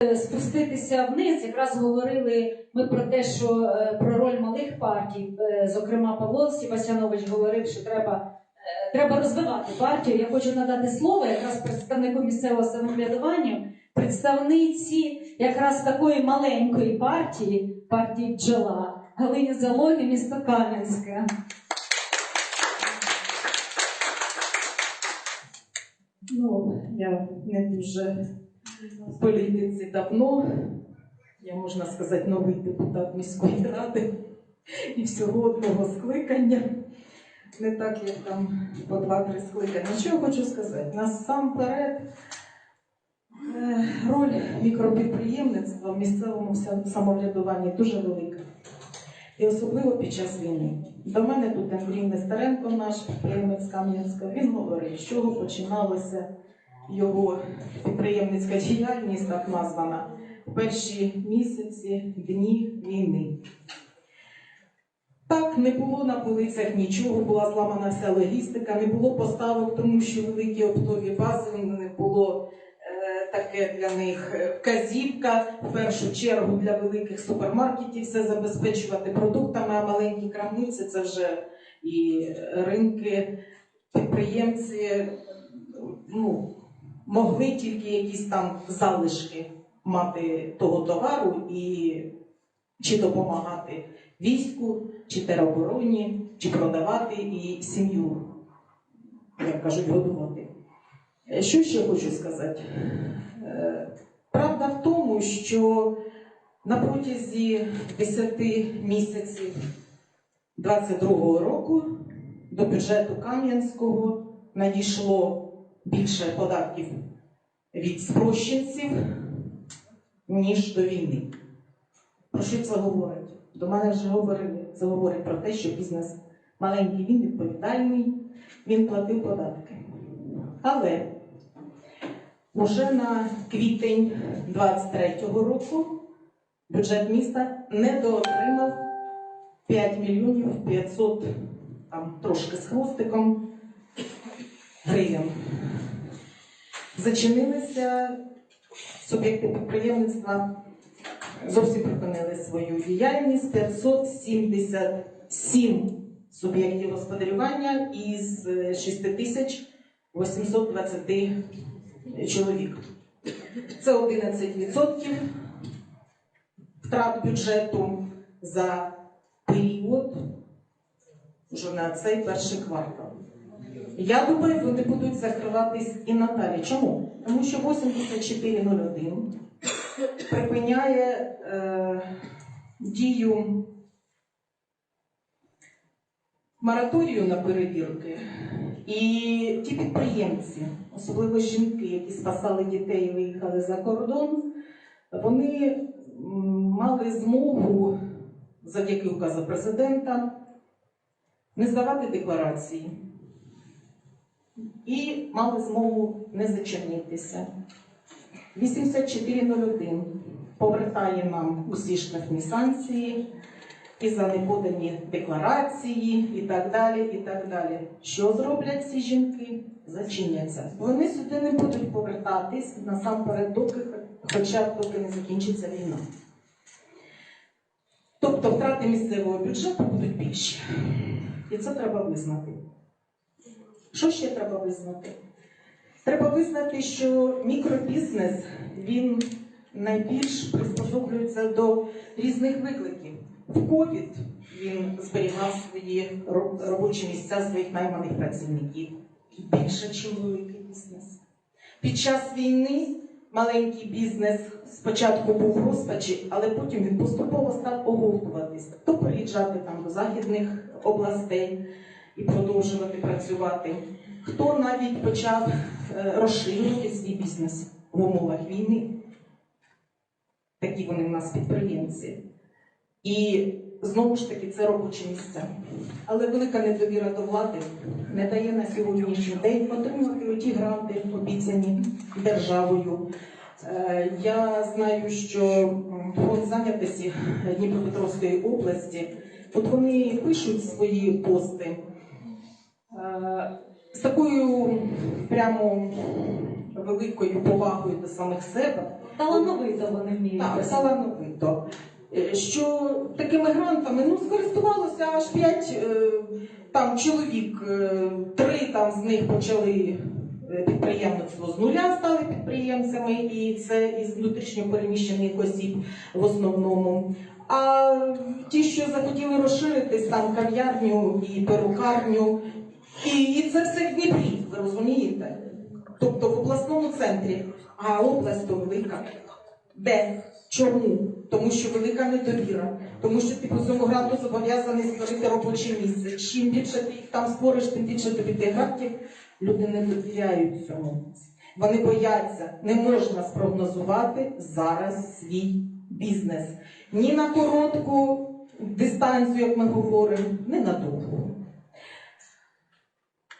Спуститися вниз, якраз говорили ми про те, що е, про роль малих партій, Е, зокрема Павло Сібасянович говорив, що треба, е, треба розвивати партію. Я хочу надати слово якраз представнику місцевого самоврядування, представниці якраз такої маленької партії, партії бджола Галині Залоги, місто Кам'янське. Ну, я не дуже в політиці давно. Я можна сказати, новий депутат міської ради і всього одного скликання. Не так, як там по два-три скликання. Що я хочу сказати? Насамперед, е, роль мікропідприємництва в місцевому самоврядуванні дуже велика. І особливо під час війни. До мене тут Андрій Нестеренко, наш підприємець Кам'янська, він говорив, з чого починалося його підприємницька діяльність, так названа, в перші місяці, дні війни. Так, не було на полицях нічого, була зламана вся логістика, не було поставок, тому що великі оптові бази не було е, таке для них е, вказівка. В першу чергу для великих супермаркетів все забезпечувати продуктами, а маленькі крамниці це вже і ринки, підприємці. Ну, могли тільки якісь там залишки мати того товару і чи допомагати війську, чи теробороні, чи продавати і сім'ю, як кажуть, годувати. Е, Що ще хочу сказати? Е, Правда в тому, що на протязі 10 місяців 22-го року до бюджету Кам'янського надійшло більше податків від спрощенців, ніж до війни. Про що це говорить? До мене вже говорили. Це говорить про те, що бізнес маленький, він відповідальний, він платив податки. Але вже на квітень 23-го року бюджет міста недоотримав 5 мільйонів 500, там трошки з хвостиком гривень. Зачинилися суб'єкти підприємництва, зовсім припинили свою діяльність. 577 суб'єктів господарювання із 6820 чоловік. Це 11% втрат бюджету за період вже на цей перший квартал. Я думаю, вони будуть закриватись і надалі. Чому? Тому що 8401 припиняє е, дію мораторію на перевірки. І ті підприємці, особливо жінки, які спасали дітей і виїхали за кордон, вони мали змогу завдяки указу президента не здавати декларації і мали змогу не зачинитися. 8401 повертає нам усі штрафні санкції і за неподані декларації, і так далі. і так далі. Що зроблять ці жінки? Зачиняться. Вони сюди не будуть повертатись насамперед, доки, хоча б доки не закінчиться війна. Тобто втрати місцевого бюджету будуть більші. І це треба визнати. Що ще треба визнати? Треба визнати, що мікробізнес він найбільш приспособлюється до різних викликів. В ковід він зберігав свої робочі місця своїх найманих працівників більше, ніж великий бізнес. Під час війни маленький бізнес спочатку був в розпачі, але потім він поступово став оговтуватись, то переїжджати там до західних областей і продовжувати працювати. Хто навіть почав е, розширювати свій бізнес в умовах війни. Такі вони в нас підприємці. І знову ж таки це робочі місця. Але велика недовіра до влади не дає на сьогоднішній день отримати ті гранти, обіцяні державою. Е, Я знаю, що фонд зайнятості Дніпропетровської області, от вони пишуть свої пости з такою прямо великою повагою до самих себе. Талановито вони вміють. Так, талановито. Що такими грантами ну, скористувалося аж п'ять е, там чоловік, е, три там з них почали е, підприємництво з нуля, стали підприємцями, і це із внутрішньо переміщених осіб в основному. А ті, що захотіли розширитись, там кав'ярню і перукарню, і, це все в Дніпрі, ви розумієте? Тобто в обласному центрі, а область то велика. Де? Чому? Тому що велика недовіра. Тому що ти по цьому гранту зобов'язаний створити робоче місце. Чим більше ти їх там створиш, тим більше тобі тих грантів. Люди не довіряють цьому. Вони бояться, не можна спрогнозувати зараз свій бізнес. Ні на коротку дистанцію, як ми говоримо, ні на довгу.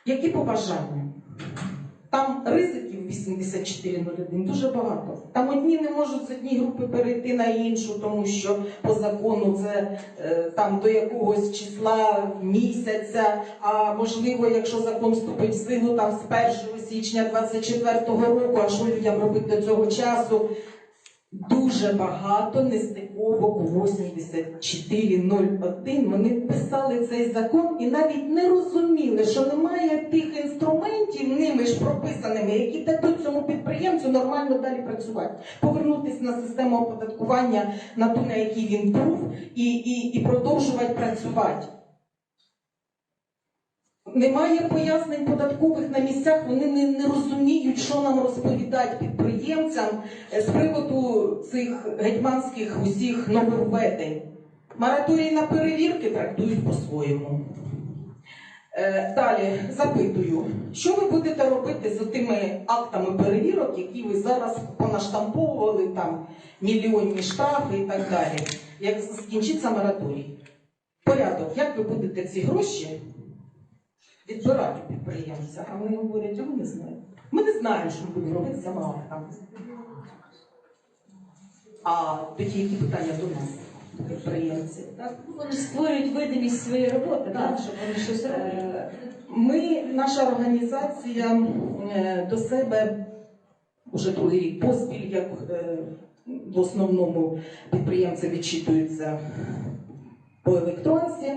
Які побажання? Там ризиків 8401 дуже багато. Там одні не можуть з однієї групи перейти на іншу, тому що по закону це е, там до якогось числа місяця. А можливо, якщо закон вступить в силу там з 1 січня 24 року, а що людям робити до цього часу? Дуже багато нестиковок у 8401. Вони писали цей закон і навіть не розуміли, що немає тих інструментів, ними ж прописаними, які дадуть цьому підприємцю нормально далі працювати, повернутися на систему оподаткування на ту, на якій він був, і, і, і продовжувати працювати. Немає пояснень податкових на місцях, вони не, не розуміють, що нам розповідати підприємцям е, з приводу цих гетьманських усіх нововведень. Мораторій на перевірки трактують по-своєму. Е, Далі запитую, що ви будете робити з тими актами перевірок, які ви зараз понаштамповували, там мільйонні штрафи і так далі. Як скінчиться мораторій? Порядок, як ви будете ці гроші відбирати підприємця? А вони говорять, а ми не знаємо. Ми не знаємо, що ми будемо робити з цими актами. А тоді які питання до нас, до підприємців? Так? Вони створюють видимість своєї роботи, так, щоб вони щось роблять. Е, Ми, наша організація е, до себе вже другий рік поспіль, як е, в основному підприємці відчитуються по електронці,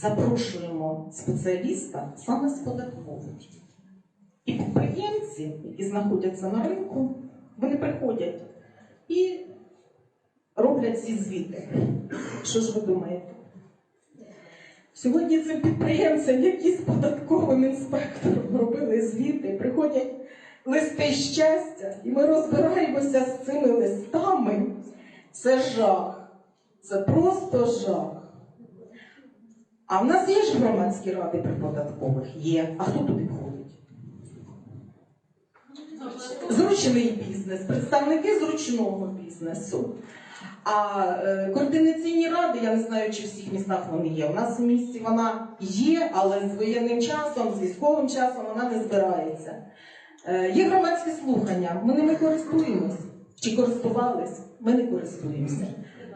запрошуємо спеціаліста саме з податкової. І підприємці, які знаходяться на ринку, вони приходять і роблять ці звіти. Що ж ви думаєте? Сьогодні цим підприємцям, які з податковим інспектором робили звіти, приходять листи щастя, і ми розбираємося з цими листами. Це жах. Це просто жах. А в нас є ж громадські ради при податкових? Є. А хто туди входить? Зручний бізнес, представники зручного бізнесу. А е, координаційні ради, я не знаю, чи в всіх містах вони є. У нас в місті вона є, але з воєнним часом, з військовим часом вона не збирається. Е, є громадські слухання, ми ними користуємось. Чи користувались? Ми не користуємося.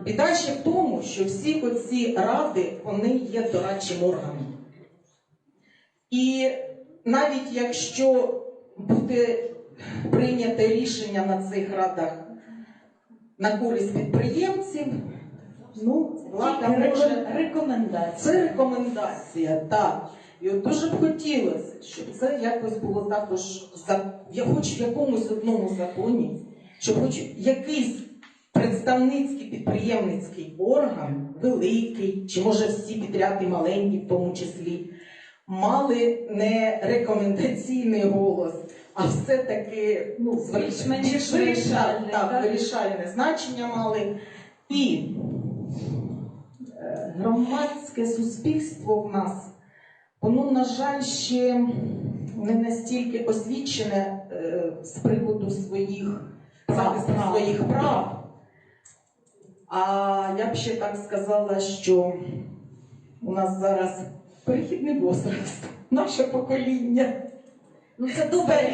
Біда ще в тому, що всі оці ради вони є дорадчим органом. І навіть якщо буде прийнято рішення на цих радах на користь підприємців, ну, влада може. Рекомендації. Це рекомендація, так. І от дуже б хотілося, щоб це якось було також за я в якомусь одному законі, щоб хоч якийсь представницький підприємницький орган, великий, чи може всі підряд і маленькі в тому числі, мали не рекомендаційний голос, а все-таки ну, Більш-менш вирішальне, так, вирішальне значення мали. І е, громадське суспільство в нас, воно, на жаль, ще не настільки освічене е, з приводу своїх захисту своїх прав. А я б ще так сказала, що у нас зараз перехідний возраст, наше покоління Ну це добре.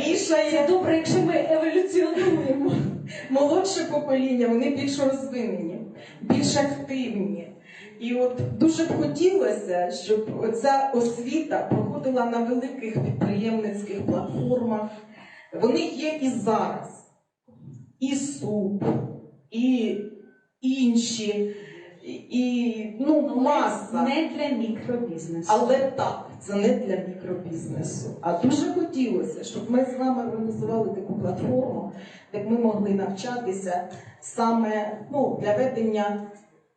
Це добре, якщо ми еволюціонуємо. молодше покоління, вони більш розвинені, більш активні. І от дуже б хотілося, щоб ця освіта проходила на великих підприємницьких платформах. Вони є і зараз. і суп, і інші, і, ну, маса. Не для мікробізнесу. Але так, це не для мікробізнесу. А дуже хотілося, щоб ми з вами організували таку платформу, де ми могли навчатися саме ну, для ведення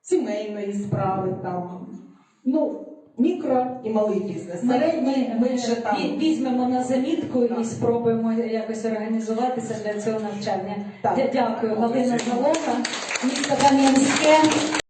сімейної справи, там, ну, мікро і малий бізнес. Ми, Середній ми, ми вже там. візьмемо на замітку Так. і спробуємо якось організуватися для цього навчання. Так. Дякую, Галина Залога, місто Кам'янське.